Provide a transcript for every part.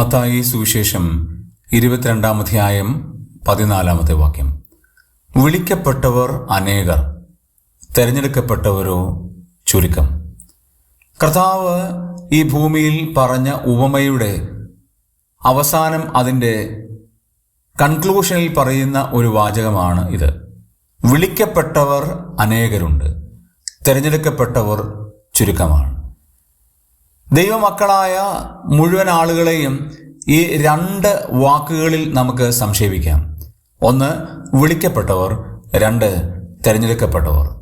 മത്തായി സുവിശേഷം ഇരുപത്തിരണ്ടാം അധ്യായം പതിനാലാമത്തെ വാക്യം. വിളിക്കപ്പെട്ടവർ അനേകർ തിരഞ്ഞെടുക്കപ്പെട്ടവരോ ചുരുക്കം. കർത്താവ് ഈ ഭൂമിയിൽ പറഞ്ഞ ഉപമയുടെ അവസാനം അതിന്റെ കൺക്ലൂഷനിൽ പറയുന്ന ഒരു വാചകമാണ് ഇത്. വിളിക്കപ്പെട്ടവർ അനേകരുണ്ട് തിരഞ്ഞെടുക്കപ്പെട്ടവർ ചുരുക്കമാണ്. ദൈവമക്കളായ മുഴുവൻ ആളുകളെയും ഈ രണ്ട് വാക്കുകളിൽ നമുക്ക് സംക്ഷേപിക്കാം ഒന്ന് വിളിക്കപ്പെട്ടവർ. രണ്ട് തിരഞ്ഞെടുക്കപ്പെട്ടവർ.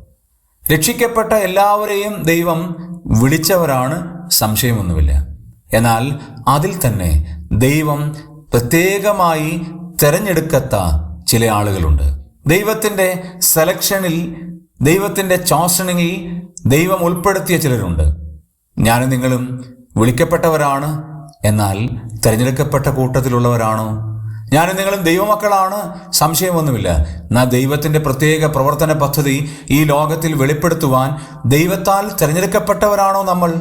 രക്ഷിക്കപ്പെട്ട എല്ലാവരെയും ദൈവം വിളിച്ചവരാണ് സംശയമൊന്നുമില്ല. എന്നാൽ അതിൽ തന്നെ ദൈവം പ്രത്യേകമായി തിരഞ്ഞെടുക്കത്ത ചില ആളുകളുണ്ട്. ദൈവത്തിന്റെ സെലക്ഷനിൽ ദൈവത്തിന്റെ ചോസണിങ്ങിൽ ദൈവം ഉൾപ്പെടുത്തിയ ചിലരുണ്ട്. ഞാനും നിങ്ങളും വിളിക്കപ്പെട്ടവരാണ്. എന്നാൽ തിരഞ്ഞെടുക്കപ്പെട്ട കൂട്ടത്തിലുള്ളവരാണോ? ഞാനും നിങ്ങളും ദൈവമക്കളാണ്. സംശയമൊന്നുമില്ല. എന്നാൽ ദൈവത്തിന്റെ പ്രത്യേക പ്രവർത്തന പദ്ധതി ഈ ലോകത്തിൽ വെളിപ്പെടുത്തുവാൻ ദൈവത്താൽ തിരഞ്ഞെടുക്കപ്പെട്ടവരാണോ നമ്മൾ?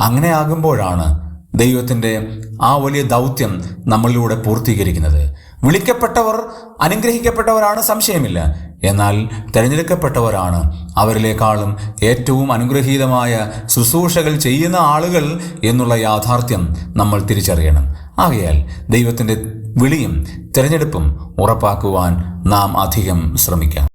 അങ്ങനെ ആകുമ്പോഴാണ് ദൈവത്തിന്റെ ആ വലിയ ദൗത്യം നമ്മളിലൂടെ പൂർത്തീകരിക്കുന്നത്. വിളിക്കപ്പെട്ടവർ അനുഗ്രഹിക്കപ്പെട്ടവരാണ്. സംശയമില്ല. എന്നാൽ തിരഞ്ഞെടുക്കപ്പെട്ടവരാണ്. അവരിലേക്കാളും ഏറ്റവും അനുഗ്രഹീതമായ ശുശ്രൂഷകൾ ചെയ്യുന്ന ആളുകൾ എന്നുള്ള യാഥാർത്ഥ്യം നമ്മൾ തിരിച്ചറിയണം. ആകയാൽ ദൈവത്തിന്റെ വിളിയും തിരഞ്ഞെടുപ്പും ഉറപ്പാക്കുവാൻ നാം അധികം ശ്രമിക്കാം.